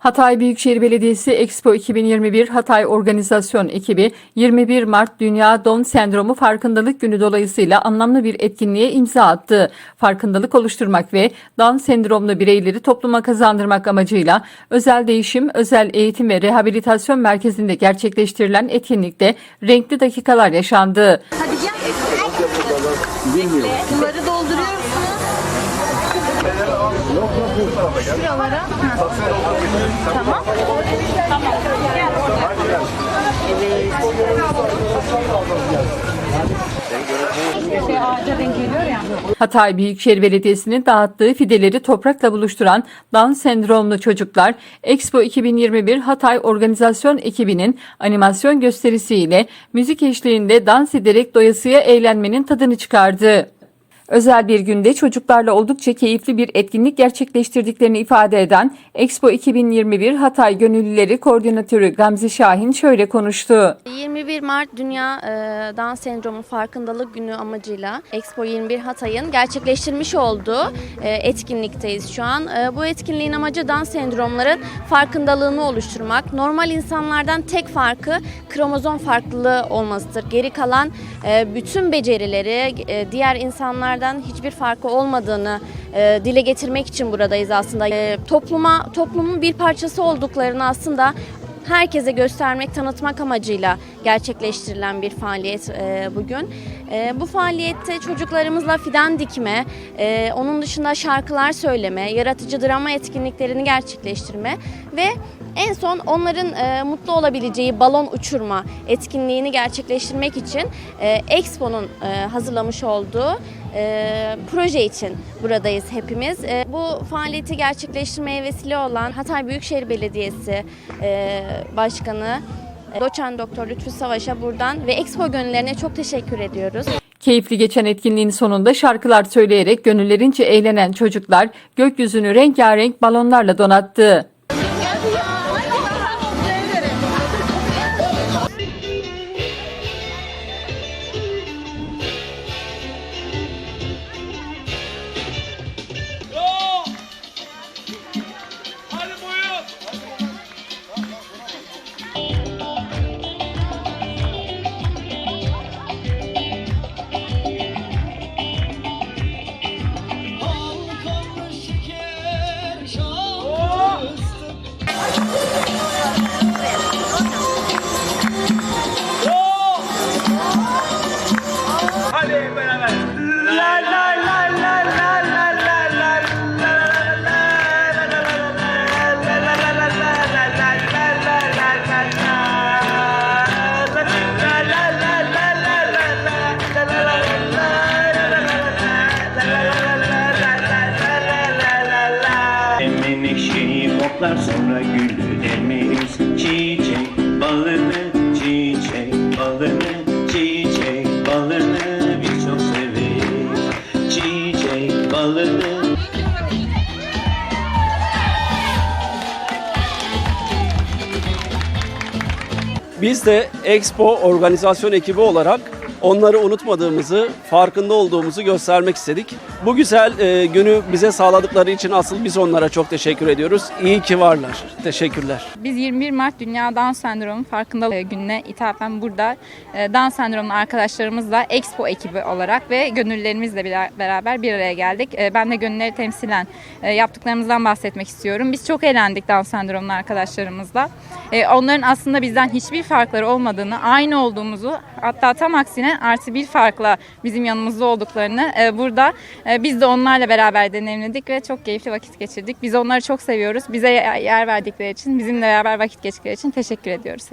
Hatay Büyükşehir Belediyesi Expo 2021 Hatay Organizasyon ekibi 21 Mart Dünya Down Sendromu Farkındalık Günü dolayısıyla anlamlı bir etkinliğe imza attı. Farkındalık oluşturmak ve Down sendromlu bireyleri topluma kazandırmak amacıyla özel değişim, özel eğitim ve rehabilitasyon merkezinde gerçekleştirilen etkinlikte renkli dakikalar yaşandı. Hadi gel. Bunları Şuralara. Tamam. Tamam. Hatay Büyükşehir Belediyesi'nin dağıttığı fideleri toprakla buluşturan Down sendromlu çocuklar Expo 2021 Hatay Organizasyon ekibinin animasyon gösterisiyle müzik eşliğinde dans ederek doyasıya eğlenmenin tadını çıkardı. Özel bir günde çocuklarla oldukça keyifli bir etkinlik gerçekleştirdiklerini ifade eden Expo 2021 Hatay Gönüllüleri Koordinatörü Gamze Şahin şöyle konuştu. 21 Mart Dünya e, Down Sendromu Farkındalık Günü amacıyla Expo 21 Hatay'ın gerçekleştirmiş olduğu e, etkinlikteyiz şu an. E, bu etkinliğin amacı Down sendromların farkındalığını oluşturmak. Normal insanlardan tek farkı kromozom farklılığı olmasıdır. Geri kalan bütün becerileri diğer insanlardan hiçbir farkı olmadığını e, dile getirmek için buradayız aslında. E, topluma toplumun bir parçası olduklarını aslında herkese göstermek, tanıtmak amacıyla gerçekleştirilen bir faaliyet e, bugün. E, bu faaliyette çocuklarımızla fidan dikme, e, onun dışında şarkılar söyleme, yaratıcı drama etkinliklerini gerçekleştirme ve en son onların e, mutlu olabileceği balon uçurma etkinliğini gerçekleştirmek için e, Expo'nun e, hazırlamış olduğu e, proje için buradayız hepimiz. E, bu faaliyeti gerçekleştirmeye vesile olan Hatay Büyükşehir Belediyesi e, Başkanı e, Doçent Doktor Lütfü Savaş'a buradan ve Expo gönüllerine çok teşekkür ediyoruz. Keyifli geçen etkinliğin sonunda şarkılar söyleyerek gönüllerince eğlenen çocuklar gökyüzünü rengarenk balonlarla donattı. Hemen eşeği sonra gülür. Biz de Expo organizasyon ekibi olarak onları unutmadığımızı, farkında olduğumuzu göstermek istedik. Bu güzel e, günü bize sağladıkları için asıl biz onlara çok teşekkür ediyoruz. İyi ki varlar. Teşekkürler. Biz 21 Mart Dünya Down Sendromu Farkındalığı Günü'ne ithafen burada e, Down Sendromlu arkadaşlarımızla Expo ekibi olarak ve gönüllerimizle bir- beraber bir araya geldik. E, Ben de gönülleri temsilen e, yaptıklarımızdan bahsetmek istiyorum. Biz çok eğlendik Down Sendromlu arkadaşlarımızla. E, Onların aslında bizden hiçbir farkları olmadığını, aynı olduğumuzu hatta tam aksine artı bir farkla bizim yanımızda olduklarını e, burada e, biz de onlarla beraber deneyimledik ve çok keyifli vakit geçirdik. Biz onları çok seviyoruz. Bize yer verdikleri için, bizimle beraber vakit geçtikleri için teşekkür ediyoruz.